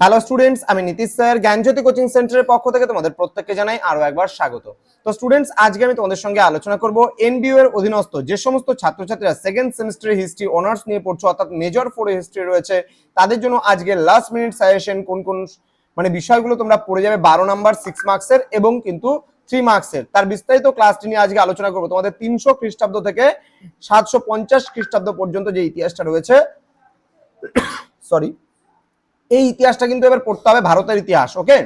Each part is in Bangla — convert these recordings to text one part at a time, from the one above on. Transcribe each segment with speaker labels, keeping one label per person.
Speaker 1: হ্যালো স্টুডেন্টস আমি নীতিশ স্যার। জ্ঞানজ্যোতি কোচিং সেন্টারের পক্ষ থেকে তোমাদের প্রত্যেককে জানাই আরও একবার স্বাগত। তো স্টুডেন্টস আজকে আমি তোমাদের সঙ্গে আলোচনা করব এনবিইউ এর অধীনস্থ যে সমস্ত ছাত্রছাত্রীরা সেকেন্ড সেমিস্টার হিস্ট্রি অনার্স নিয়ে পড়ছো, অর্থাৎ মেজর ফোরে হিস্ট্রি রয়েছে, তাদের জন্য আজকে লাস্ট মিনিট সাজেশন কোন কোন মানে বিষয়গুলো তোমরা পড়ে যাবে, বারো নাম্বার সিক্স মার্কসের এবং কিন্তু থ্রি মার্কসের তার বিস্তারিত ক্লাসটি নিয়ে আজকে আলোচনা করব। তোমাদের তিনশো খ্রিস্টাব্দ থেকে সাতশো পঞ্চাশ খ্রিস্টাব্দ পর্যন্ত যে ইতিহাসটা রয়েছে সরি এই ইতিহাসটা কিন্তু এবার পড়তে হবে ভারতের ইতিহাস ওকে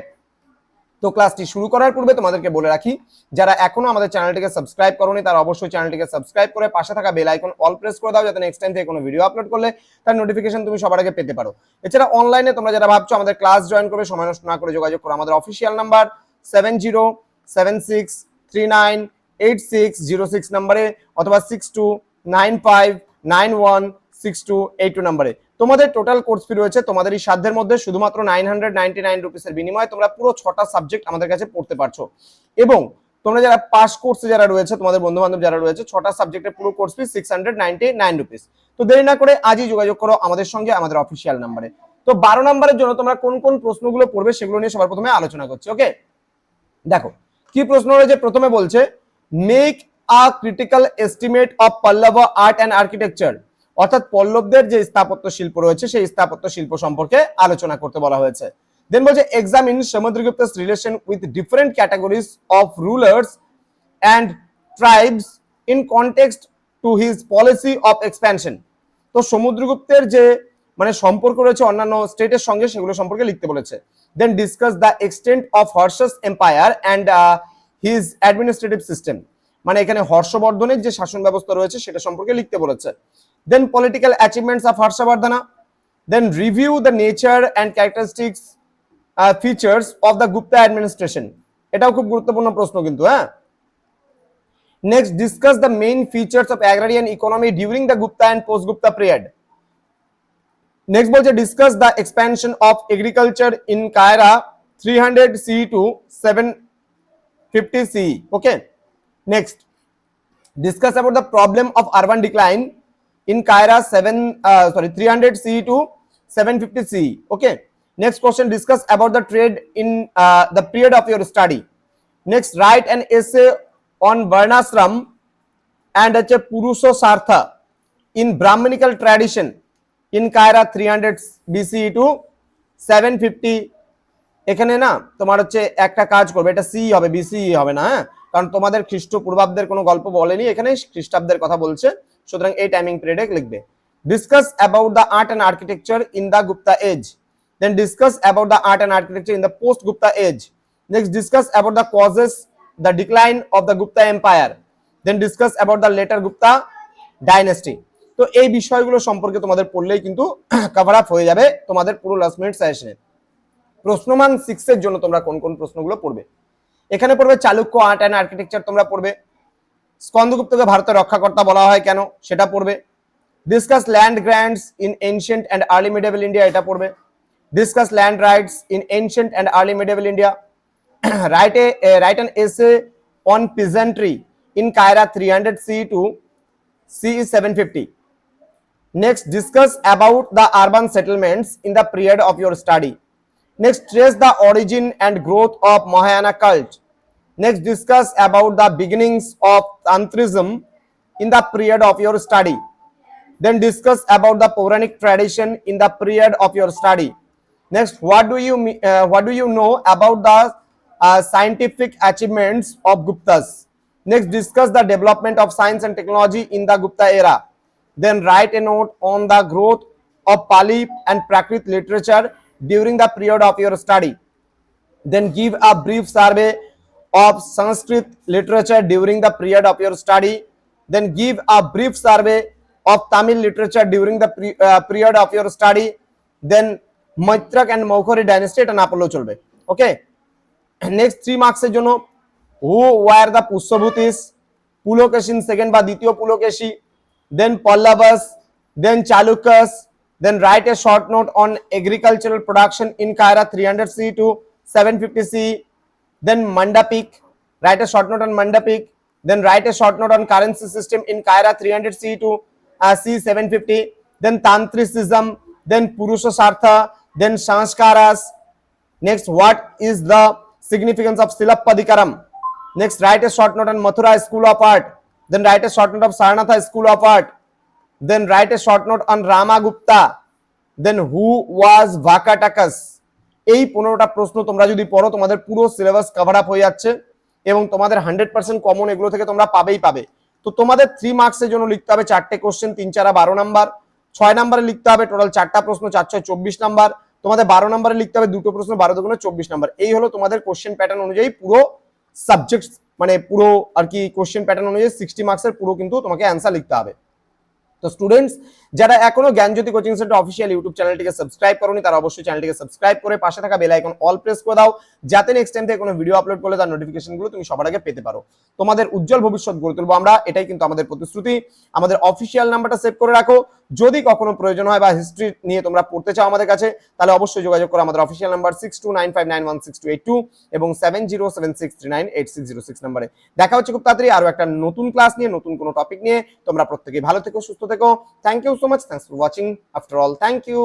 Speaker 1: তো ক্লাসটি শুরু করার পূর্বে তোমাদেরকে বলে রাখি, যারা এখনও আমাদের চ্যানেলটিকে সাবস্ক্রাইব করোনি, তারা অবশ্যই চ্যানেলটিকে সাবস্ক্রাইব করে পাশে থাকা বেল আইকন অল প্রেস করে দাও, যাতে নেক্সট টাইম থেকে কোনো ভিডিও আপলোড করলে তার নোটিফিকেশন তুমি সবার আগে পেতে পারো। এছাড়া অনলাইনে তোমরা যারা ভাবছ আমাদের ক্লাস জয়েন করবে, সময় নষ্ট না করে যোগাযোগ করো। আমাদের official number seven zero seven six three nine eight six zero six নাম্বারে অথবা six two nine five nine one six two eight two নাম্বারে তোমাদের টোটাল কোর্স ফি রয়েছে তোমাদের এই সাধ্যের মধ্যে শুধুমাত্র নাইন হান্ড্রেড নাইনটি নাইন রুপিসের বিনিময়ে তোমরা পুরো ছটা সাবজেক্ট আমাদের কাছে পড়তে পারছ। এবং তোমরা যারা পাস কোর্সে যারা রয়েছে, তোমাদের বন্ধু বান্ধব যারা রয়েছে, ছটা সাবজেক্টের পুরো course fee six hundred ninety nine rupees তো দেরি না করে আজই যোগাযোগ করো আমাদের সঙ্গে, আমাদের অফিসিয়াল নাম্বারে তো বারো নাম্বারের জন্য তোমরা কোন কোন প্রশ্নগুলো পড়বে সেগুলো নিয়ে সবার প্রথমে আলোচনা করছি ওকে দেখো, কি প্রশ্ন রয়েছে? প্রথমে বলছে make a critical estimate of Pallava art and architecture অর্থাৎ পল্লবদের যে স্থাপত্য শিল্প রয়েছে, সেই স্থাপত্য শিল্প সম্পর্কে আলোচনা করতে বলা হয়েছে। দেন বলছে examine Samudragupta's relation with different categories of rulers and tribes in context to his policy of expansion তো সমুদ্রগুপ্তের যে মানে সম্পর্ক রয়েছে অন্যান্য স্টেটের সঙ্গে, সেগুলো সম্পর্কে লিখতে বলেছে। Then discuss the extent of Harsha's empire and his administrative system মানে এখানে হর্ষবর্ধনের যে শাসন ব্যবস্থা রয়েছে, সেটা সম্পর্কে লিখতে বলেছে। Then political achievements of Harshavardhana then review the nature and characteristics features of the Gupta administration এটাও খুব গুরুত্বপূর্ণ প্রশ্ন কিন্তু হ্যাঁ? Next discuss the main features of agrarian economy during the Gupta and post Gupta period next বলছে discuss the expansion of agriculture in Kiara three hundred C to seven fifty C okay next discuss about the problem of urban decline in Kaira 7 uh, sorry 300 CE to 750 CE okay next question discuss about the trade in uh, the period of your study next write an essay on varnashram and হচ্ছে পুরুষো সার্থা in brahmanical tradition in Kaira 300 BCE to 750 এখানে না তোমার হচ্ছে একটা কাজ করবে এটা সি হবে বিসি হবে না হ্যাঁ কারণ তোমাদের খ্রিস্টপূর্বাব্দের কোনো গল্প বলেনি এখানে খ্রিস্টাব্দের কথা বলছে সুতরাং এই টাইমিং পিরিয়ডে লিখবে। Discuss about the art and architecture in the Gupta age then discuss about the art and architecture in the post Gupta age next discuss about the causes the decline of the Gupta empire then discuss about the later Gupta dynasty তো এই বিষয়গুলো সম্পর্কে তোমাদের পড়লেই কিন্তু কভার আপ হয়ে যাবে তোমাদের পুরো লাস্ট মিনিট সাজেশনে প্রশ্নমান সিক্স এর জন্য তোমরা কোন কোন প্রশ্নগুলো পড়বে। এখানে পড়বে চালুক্য আর্ট অ্যান্ড আর্কিটেকচার তোমরা পড়বে। স্কন্দগুপ্তকে ভারতের রক্ষাকর্তা বলা হয় কেন? সেটা পড়বে। Discuss land grants in ancient and early medieval India এটা পড়বে। Discuss land rights in ancient and early medieval India write a write an essay on peasantry in Kiara three hundred C to C seven fifty Next, discuss about the urban settlements in the period of your study. Next, trace the origin and growth of Mahayana cult. Next, discuss about the beginnings of Tantrism in the period of your study. Then discuss about the Puranic tradition in the period of your study. Next, what do you uh, what do you know about the uh, scientific achievements of Guptas? Next, discuss the development of science and technology in the Gupta era. Then write a note on the growth of Pali and Prakrit literature during the period of your study. Then give a brief survey of Sanskrit literature during the period of your study. Then give a brief survey of Tamil literature during the pre- uh, period of your study. Then Maitrak and Maukhari dynasty এটা না পড়লেও চলবে ওকে নেক্সট থ্রি মার্কসের জন্য who were the Pushyabhutis Pulakeshin second বা দ্বিতীয় Pulakeshi then Pallavas then Chalukyas then write a short note on agricultural production in Kaira three hundred C two seven fifty C Then mandapik write a short note on mandapik then write a short note on currency system in kaira 300 c to uh, c 750 then tantricism then purusha sartha then sanskaras. Next what is the significance of silappadikaram next write a short note on mathura school of art then write a short note of saranatha school of art then write a short note on ramagupta then who was vakatakas এই পনেরোটা প্রশ্ন তোমরা যদি পড়ো, তোমাদের পুরো সিলেবাস কভার আপ হয়ে যাচ্ছে এবং তোমাদের হান্ড্রেড পার্সেন্ট কমন এগুলো থেকে তোমরা পাবেই পাবে। তো তোমাদের থ্রি মার্কসের জন্য লিখতে হবে চারটে কোশ্চেন তিন, চারা বারো নাম্বার ছয় নাম্বারে লিখতে হবে টোটাল চারটা প্রশ্ন, চার, ছয়, চব্বিশ নাম্বার তোমাদের বারো নাম্বারে লিখতে হবে দুটো প্রশ্ন, বারো দুগুণে চব্বিশ নাম্বার এই হলো তোমাদের কোশ্চেন প্যাটার্ন অনুযায়ী পুরো সাবজেক্ট মানে পুরো আর কি কোশ্চেন প্যাটার্ন অনুযায়ী সিক্সটি মার্কসের পুরো কিন্তু তোমাকে অ্যান্সার লিখতে হবে। তো স্টুডেন্টস যারা এখনও Gyanjyoti coaching centre official YouTube চ্যানেলটিকে সাবস্ক্রাইব করনি, তারা অবশ্যই চ্যানেলটিকে সাবস্ক্রাইব করে পাশে থাকা বেল আইকন অল প্রেস করে দাও, যাতে নেক্সট টাইম থেকে কোনো ভিডিও আপলোড করলে তার নোটিফিকেশনগুলো তুমি সবার আগে পেতে পারো। তোমাদের উজ্জ্বল ভবিষ্যৎ গড়ে তুলবো আমরা, এটাই কিন্তু আমাদের প্রতিশ্রুতি। আমাদের অফিসিয়াল নাম্বারটা সেভ করে রাখো। যদি কখনো প্রয়োজন হয় বা হিস্ট্রি নিয়ে তোমরা পড়তে চাও আমাদের কাছে, তাহলে অবশ্যই যোগাযোগ করো আমাদের official number six two nine five nine one six two eight two এবং seven zero seven six three nine eight six zero six নাম্বারে দেখা হচ্ছে খুব তাড়াতাড়ি আরও একটা নতুন ক্লাস নিয়ে, নতুন কোনো টপিক নিয়ে। তোমরা প্রত্যেকেই ভালো থেকো, সুস্থ থেকো thank you so much thanks for watching after all thank you